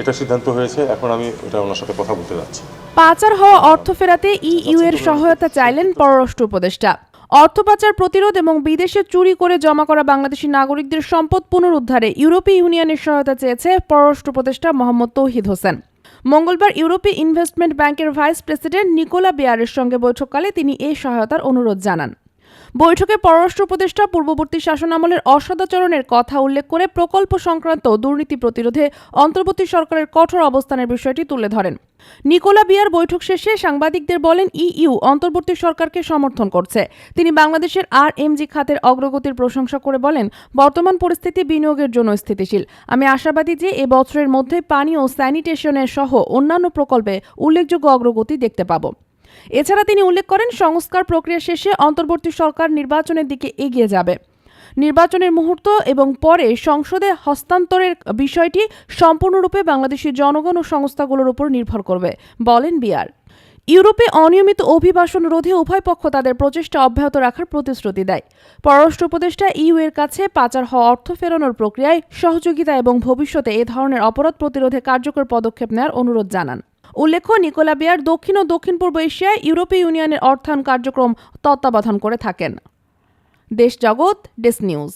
এটা সিদ্ধান্ত হয়েছে এখন আমি এটা ওনার সাথে কথা বলতে যাচ্ছি। পাচার হওয়া অর্থ ফেরাতে ইইউ এর সহায়তা চাইলেন পররাষ্ট্র উপদেষ্টা। অর্থ পাচার প্রতিরোধ এবং বিদেশে চুরি করে জমা করা বাংলাদেশি নাগরিকদের সম্পদ পুনরুদ্ধারে ইউরোপীয় ইউনিয়নের সহায়তা চেয়েছে পররাষ্ট্র উপদেষ্টা মোহাম্মদ তৌহিদ হোসেন। মঙ্গলবার ইউরোপীয় ইনভেস্টমেন্ট ব্যাংকের ভাইস প্রেসিডেন্ট নিকোলা বেয়ারের সঙ্গে বৈঠককালে তিনি এই সহায়তার অনুরোধ জানান। বৈঠকে পররাষ্ট্র উপদেষ্টা পূর্ববর্তী শাসনামলের অসদাচরণের কথা উল্লেখ করে প্রকল্প সংক্রান্ত দুর্নীতি প্রতিরোধে অন্তর্বর্তী সরকারের কঠোর অবস্থানের বিষয়টি তুলে ধরেন। নিকোলা বিয়ার বৈঠক শেষে সাংবাদিকদের বলেন, ইইউ অন্তর্বর্তী সরকারকে সমর্থন করছে। তিনি বাংলাদেশের আর এমজি খাতের অগ্রগতির প্রশংসা করে বলেন, বর্তমান পরিস্থিতি বিনিয়োগের জন্য স্থিতিশীল। আমি আশাবাদী যে এ বছরের মধ্যে পানি ও স্যানিটেশনের সহ অন্যান্য প্রকল্পে উল্লেখযোগ্য অগ্রগতি দেখতে পাব। এছাড়া তিনি উল্লেখ করেন, সংস্কার প্রক্রিয়া শেষে অন্তর্বর্তী সরকার নির্বাচনের দিকে এগিয়ে যাবে। নির্বাচনের মুহূর্ত এবং পরে সংসদে হস্তান্তরের বিষয়টি সম্পূর্ণরূপে বাংলাদেশের জনগণ ও সংস্থাগুলোর উপর নির্ভর করবে, বলেন বিয়ার ইউরোপে অনিয়মিত অভিবাসন রোধে উভয় পক্ষ তাদের প্রচেষ্টা অব্যাহত রাখার প্রতিশ্রুতি দেয়। পররাষ্ট্র উপদেষ্টা ইউ এর কাছে পাচার হওয়া অর্থ ফেরানোর প্রক্রিয়ায় সহযোগিতা এবং ভবিষ্যতে এ ধরনের অপরাধ প্রতিরোধে কার্যকর পদক্ষেপ নেওয়ার অনুরোধ জানান। উল্লেখ্য, নিকোলা বিয়ার দক্ষিণ ও দক্ষিণ পূর্ব এশিয়ায় ইউরোপীয় ইউনিয়নের অর্থায়ন কার্যক্রম তত্ত্বাবধান করে থাকেন। দেশ জগৎ, ডেস্ক নিউজ।